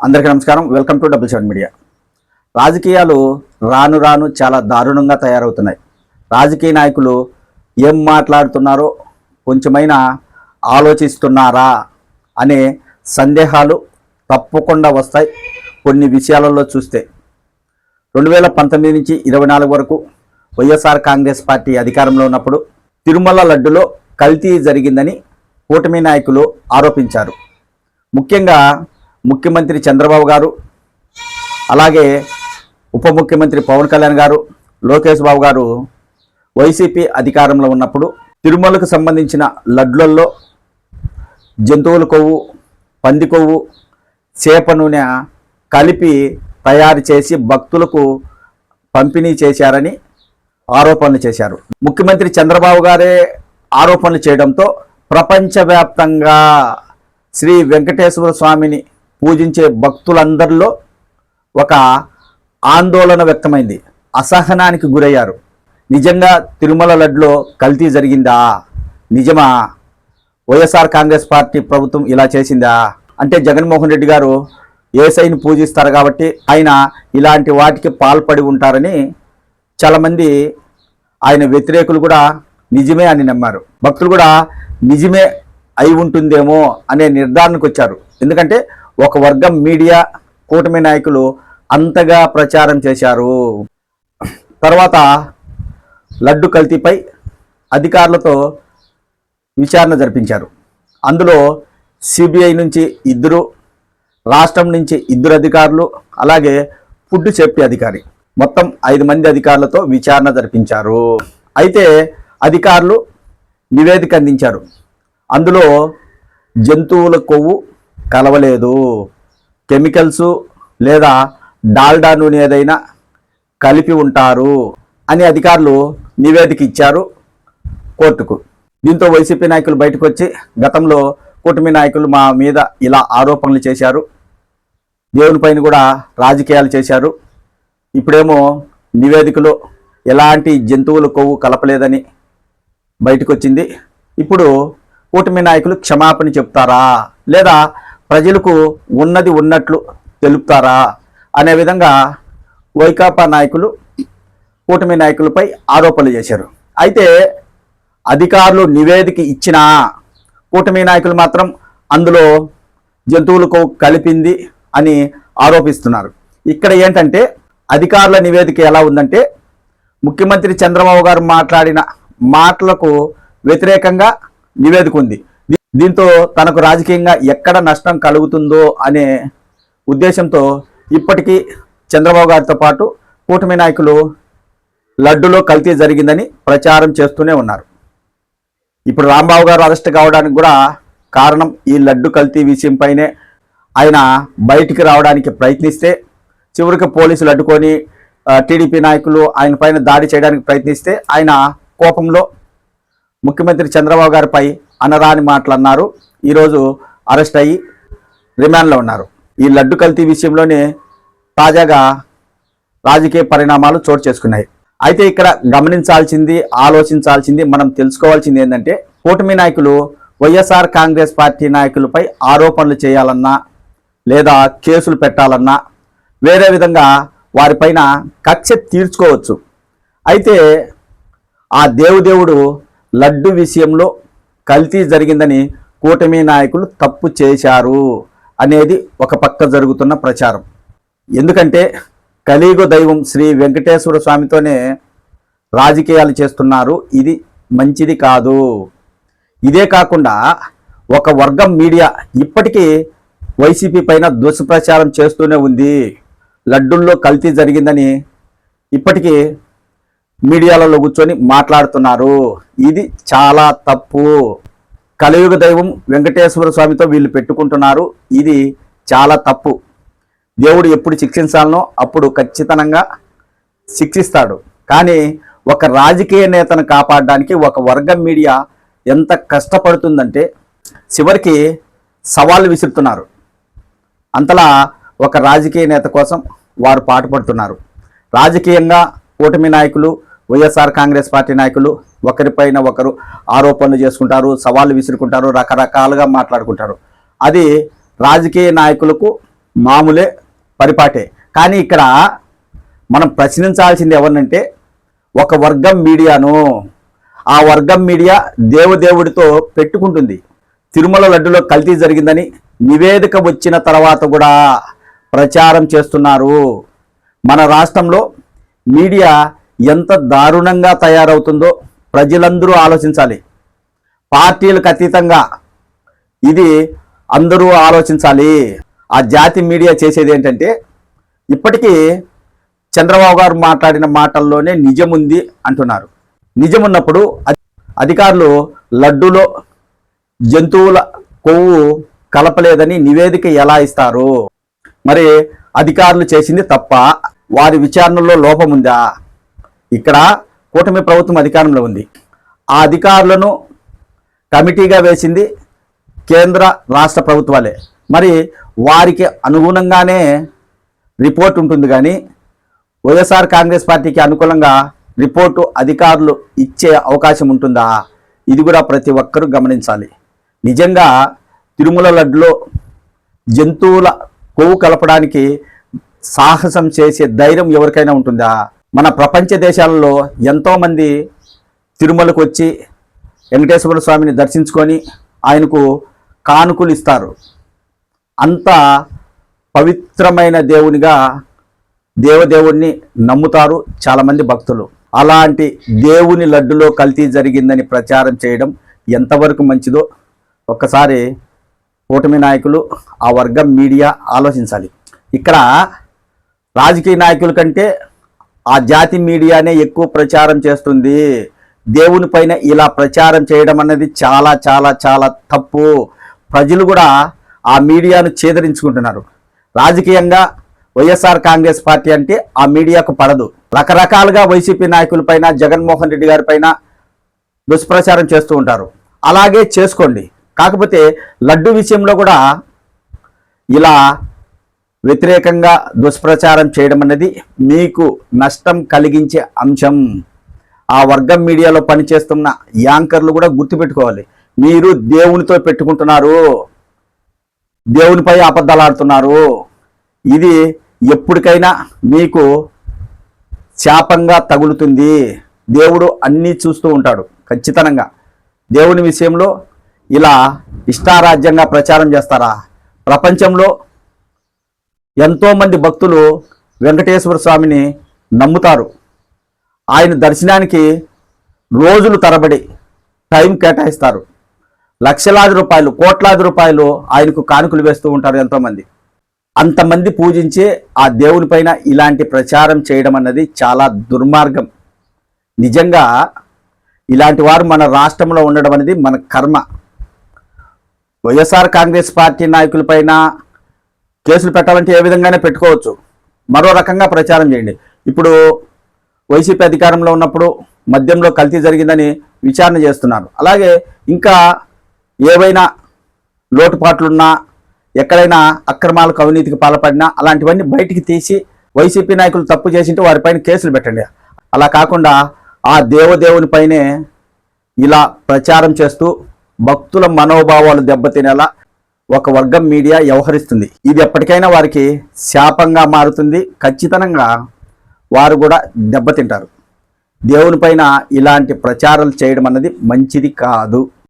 అందరికీ నమస్కారం. Welcome to double seven media. రాజకీయాలు రాను రాను చాలా దారుణంగా తయారవుతున్నాయి. రాజకీయ నాయకులు ఏం మాట్లాడుతున్నారో కొంచెమైనా ఆలోచిస్తున్నారా అనే సందేహాలు తప్పకుండా వస్తాయి కొన్ని విషయాలలో చూస్తే. రెండు వేల పంతొమ్మిది నుంచి ఇరవై నాలుగు వరకు వైఎస్ఆర్ కాంగ్రెస్ పార్టీ అధికారంలో ఉన్నప్పుడు తిరుమల లడ్డులో కల్తీ జరిగిందని కూటమి నాయకులు ఆరోపించారు. ముఖ్యంగా ముఖ్యమంత్రి చంద్రబాబు గారు అలాగే ఉప ముఖ్యమంత్రి పవన్ కళ్యాణ్ గారు లోకేష్ బాబు గారు వైసీపీ అధికారంలో ఉన్నప్పుడు తిరుమలకు సంబంధించిన లడ్లల్లో జంతువుల కొవ్వు పంది కొవ్వు చేప నూనె కలిపి తయారు చేసి భక్తులకు పంపిణీ చేశారని ఆరోపణలు చేశారు. ముఖ్యమంత్రి చంద్రబాబు గారే ఆరోపణలు చేయడంతో ప్రపంచవ్యాప్తంగా శ్రీ వెంకటేశ్వర స్వామిని పూజించే భక్తులందరిలో ఒక ఆందోళన వ్యక్తమైంది. అసహనానికి గురయ్యారు. నిజంగా తిరుమల లడ్లో కల్తీ జరిగిందా? నిజమా? వైఎస్ఆర్ కాంగ్రెస్ పార్టీ ప్రభుత్వం ఇలా చేసిందా? అంటే జగన్మోహన్ రెడ్డి గారు ఏసైని పూజిస్తారు కాబట్టి ఆయన ఇలాంటి వాటికి పాల్పడి ఉంటారని చాలామంది ఆయన వ్యతిరేకులు కూడా నిజమే అని నమ్మారు. భక్తులు కూడా నిజమే అయి ఉంటుందేమో అనే నిర్ధారణకు వచ్చారు. ఎందుకంటే ఒక వర్గం మీడియా కూటమి నాయకులు అంతగా ప్రచారం చేశారు. తర్వాత లడ్డు కల్తీపై అధికారులతో విచారణ జరిపించారు. అందులో సిబిఐ నుంచి ఇద్దరు రాష్ట్రం నుంచి ఇద్దరు అధికారులు అలాగే ఫుడ్ సేఫ్టీ అధికారి మొత్తం ఐదు మంది అధికారులతో విచారణ జరిపించారు. అయితే అధికారులు నివేదిక అందించారు. అందులో జంతువుల కొవ్వు కలవలేదు. కెమికల్స్ లేదా డాల్డా నూనె ఏదైనా కలిపి ఉంటారు అని అధికారులు నివేదిక ఇచ్చారు కోర్టుకు. దీంతో వైసీపీ నాయకులు బయటకు వచ్చి గతంలో కూటమి నాయకులు మా మీద ఇలా ఆరోపణలు చేశారు. దేవునిపైన కూడా రాజకీయాలు చేశారు. ఇప్పుడేమో నివేదికలో ఎలాంటి జంతువుల కొవ్వు కలపలేదని బయటకు వచ్చింది ఇప్పుడు కూటమి నాయకులు క్షమాపణ చెప్తారా లేదా ప్రజలకు ఉన్నది ఉన్నట్లు తెలుపుతారా? అనే విధంగా వైకాపా నాయకులు కూటమి నాయకులపై ఆరోపణలు చేశారు. అయితే అధికారులు నివేదిక ఇచ్చినా కూటమి నాయకులు మాత్రం అందులో జంతువులకు కలిపింది అని ఆరోపిస్తున్నారు. ఇక్కడ ఏంటంటే అధికారుల నివేదిక ఎలా ఉందంటే ముఖ్యమంత్రి చంద్రబాబు గారు మాట్లాడిన మాటలకు వ్యతిరేకంగా నివేదిక ఉంది. దీంతో తనకు రాజకీయంగా ఎక్కడ నష్టం కలుగుతుందో అనే ఉద్దేశంతో ఇప్పటికీ చంద్రబాబు గారితో పాటు కూటమి నాయకులు లడ్డులో కల్తీ జరిగిందని ప్రచారం చేస్తూనే ఉన్నారు. ఇప్పుడు రాంబాబు గారు అరెస్ట్ కావడానికి కూడా కారణం ఈ లడ్డు కల్తీ విషయంపైనే. ఆయన బయటికి రావడానికి ప్రయత్నిస్తే చివరికి పోలీసులు అడ్డుకొని టీడీపీ నాయకులు ఆయన పైన దాడి చేయడానికి ప్రయత్నిస్తే ఆయన కోపంలో ముఖ్యమంత్రి చంద్రబాబు గారిపై అనరాని మాటలు అన్నారు ఈరోజు అరెస్ట్ అయ్యి రిమాండ్లో ఉన్నారు. ఈ లడ్డు కల్తీ విషయంలోనే తాజాగా రాజకీయ పరిణామాలు చోటు చేసుకున్నాయి. అయితే ఇక్కడ గమనించాల్సింది ఆలోచించాల్సింది మనం తెలుసుకోవాల్సింది ఏంటంటే కూటమి నాయకులు వైఎస్ఆర్ కాంగ్రెస్ పార్టీ నాయకులపై ఆరోపణలు చేయాలన్నా లేదా కేసులు పెట్టాలన్నా వేరే విధంగా వారిపైన కక్ష తీర్చుకోవచ్చు. అయితే ఆ దేవుదేవుడు లడ్డు విషయంలో కల్తీ జరిగిందని కూటమి నాయకులు తప్పు చేశారు అనేది ఒక పక్క జరుగుతున్న ప్రచారం. ఎందుకంటే కలియుగ దైవం శ్రీ వెంకటేశ్వర స్వామితోనే రాజకీయాలు చేస్తున్నారు. ఇది మంచిది కాదు. ఇదే కాకుండా ఒక వర్గం మీడియా ఇప్పటికీ వైసీపీ పైన దుష్ప్రచారం చేస్తూనే ఉంది. లడ్డుల్లో కల్తీ జరిగిందని ఇప్పటికీ మీడియాలలో కూర్చొని మాట్లాడుతున్నారు. ఇది చాలా తప్పు. కలియుగ దైవం వెంకటేశ్వర స్వామితో వీళ్ళు పెట్టుకుంటున్నారు. ఇది చాలా తప్పు. దేవుడు ఎప్పుడు శిక్షించాలనో అప్పుడు ఖచ్చితంగా శిక్షిస్తాడు. కానీ ఒక రాజకీయ నేతను కాపాడడానికి ఒక వర్గం మీడియా ఎంత కష్టపడుతుందంటే చివరికి సవాళ్ళు విసురుతున్నారు. అంతలా ఒక రాజకీయ నేత కోసం వారు పాటుపడుతున్నారు. రాజకీయంగా కూటమి నాయకులు వైఎస్ఆర్ కాంగ్రెస్ పార్టీ నాయకులు ఒకరిపైన ఒకరు ఆరోపణలు చేసుకుంటారు సవాళ్ళు విసురుకుంటారు రకరకాలుగా మాట్లాడుకుంటారు. అది రాజకీయ నాయకులకు మామూలే పరిపాటే. కానీ ఇక్కడ మనం ప్రశ్నించాల్సింది ఎవరినంటే ఒక వర్గం మీడియాను. ఆ వర్గం మీడియా దేవదేవుడితో పెట్టుకుంటుంది. తిరుమల లడ్డులో కల్తీ జరిగిందని నివేదిక వచ్చిన తర్వాత కూడా ప్రచారం చేస్తున్నారు. మన రాష్ట్రంలో మీడియా ఎంత దారుణంగా తయారవుతుందో ప్రజలందరూ ఆలోచించాలి. పార్టీలకు అతీతంగా ఇది అందరూ ఆలోచించాలి. ఆ జాతి మీడియా చేసేది ఏంటంటే ఇప్పటికీ చంద్రబాబు గారు మాట్లాడిన మాటల్లోనే నిజముంది అంటున్నారు. నిజమున్నప్పుడు ఉన్నప్పుడు అధికారులు లడ్డూలో జంతువుల కొవ్వు కలపలేదని నివేదిక ఎలా ఇస్తారు? మరి అధికారులు చేసింది తప్ప వారి విచారణలో లోపముందా? ఉందా ఇక్కడ కూటమి ప్రభుత్వం అధికారంలో ఉంది. ఆ అధికారులను కమిటీగా వేసింది కేంద్ర రాష్ట్ర ప్రభుత్వాలే. మరి వారికి అనుగుణంగానే రిపోర్ట్ ఉంటుంది కానీ వైఎస్ఆర్ కాంగ్రెస్ పార్టీకి అనుకూలంగా రిపోర్టు అధికారులు ఇచ్చే అవకాశం ఉంటుందా? ఇది కూడా ప్రతి ఒక్కరూ గమనించాలి. నిజంగా తిరుమల లడ్డులో జంతువుల కొవ్వు కలపడానికి సాహసం చేసే ధైర్యం ఎవరికైనా ఉంటుందా? మన ప్రపంచ దేశాలలో ఎంతోమంది తిరుమలకు వచ్చి వెంకటేశ్వర స్వామిని దర్శించుకొని ఆయనకు కానుకలు ఇస్తారు అంత పవిత్రమైన దేవునిగా దేవదేవుణ్ణి నమ్ముతారు చాలామంది భక్తులు. అలాంటి దేవుని లడ్డులో కల్తీ జరిగిందని ప్రచారం చేయడం ఎంతవరకు మంచిదో ఒక్కసారి కూటమి నాయకులు ఆ వర్గం మీడియా ఆలోచించాలి. ఇక్కడ రాజకీయ నాయకుల కంటే ఆ జాతి మీడియానే ఎక్కువ ప్రచారం చేస్తుంది. దేవుని పైన ఇలా ప్రచారం చేయడం అన్నది చాలా చాలా చాలా తప్పు. ప్రజలు కూడా ఆ మీడియాను చేదరించుకుంటున్నారు. రాజకీయంగా వైఎస్ఆర్ కాంగ్రెస్ పార్టీ అంటే ఆ మీడియాకు పడదు. రకరకాలుగా వైసీపీ నాయకుల పైన జగన్మోహన్ రెడ్డి గారి పైన దుష్ప్రచారం చేస్తూ ఉంటారు. అలాగే చేసుకోండి. కాకపోతే లడ్డు విషయంలో కూడా ఇలా వ్యతిరేకంగా దుష్ప్రచారం చేయడం అనేది మీకు నష్టం కలిగించే అంశం. ఆ వర్గం మీడియాలో పనిచేస్తున్న యాంకర్లు కూడా గుర్తుపెట్టుకోవాలి. మీరు దేవునితో పెట్టుకుంటున్నారు. దేవునిపై అబద్ధాలు ఆడుతున్నారు. ఇది ఎప్పటికైనా మీకు శాపంగా తగులుతుంది. దేవుడు అన్నీ చూస్తూ ఉంటాడు ఖచ్చితంగా. దేవుని విషయంలో ఇలా ఇష్టారాజ్యంగా ప్రచారం చేస్తారా? ప్రపంచంలో ఎంతోమంది భక్తులు వెంకటేశ్వర స్వామిని నమ్ముతారు. ఆయన దర్శనానికి రోజులు తరబడి టైం కేటాయిస్తారు. లక్షలాది రూపాయలు కోట్లాది రూపాయలు ఆయనకు కానుకలు వేస్తూ ఉంటారు ఎంతోమంది. అంతమంది పూజించే ఆ దేవుని పైన ఇలాంటి ప్రచారం చేయడం అన్నది చాలా దుర్మార్గం. నిజంగా ఇలాంటి వారు మన రాష్ట్రంలో ఉండడం అనేది మన కర్మ. వైఎస్ఆర్ కాంగ్రెస్ పార్టీ నాయకులపైన కేసులు పెట్టాలంటే ఏ విధంగానే పెట్టుకోవచ్చు. మరో రకంగా ప్రచారం చేయండి. ఇప్పుడు వైసీపీ అధికారంలో ఉన్నప్పుడు మద్యంలో కల్తీ జరిగిందని విచారణ చేస్తున్నారు. అలాగే ఇంకా ఏవైనా లోటుపాట్లున్నా ఎక్కడైనా అక్రమాలకు అవినీతికి పాల్పడినా అలాంటివన్నీ బయటికి తీసి వైసీపీ నాయకులు తప్పు చేసింటే వారిపైన కేసులు పెట్టండి. అలా కాకుండా ఆ దేవదేవుని పైనే ఇలా ప్రచారం చేస్తూ భక్తుల మనోభావాలు దెబ్బతినేలా ఒక వర్గం మీడియా వ్యవహరిస్తుంది. ఇది ఎప్పటికైనా వారికి శాపంగా మారుతుంది. ఖచ్చితంగా వారు కూడా దెబ్బతింటారు. దేవునిపైన ఇలాంటి ప్రచారాలు చేయడం అన్నది మంచిది కాదు.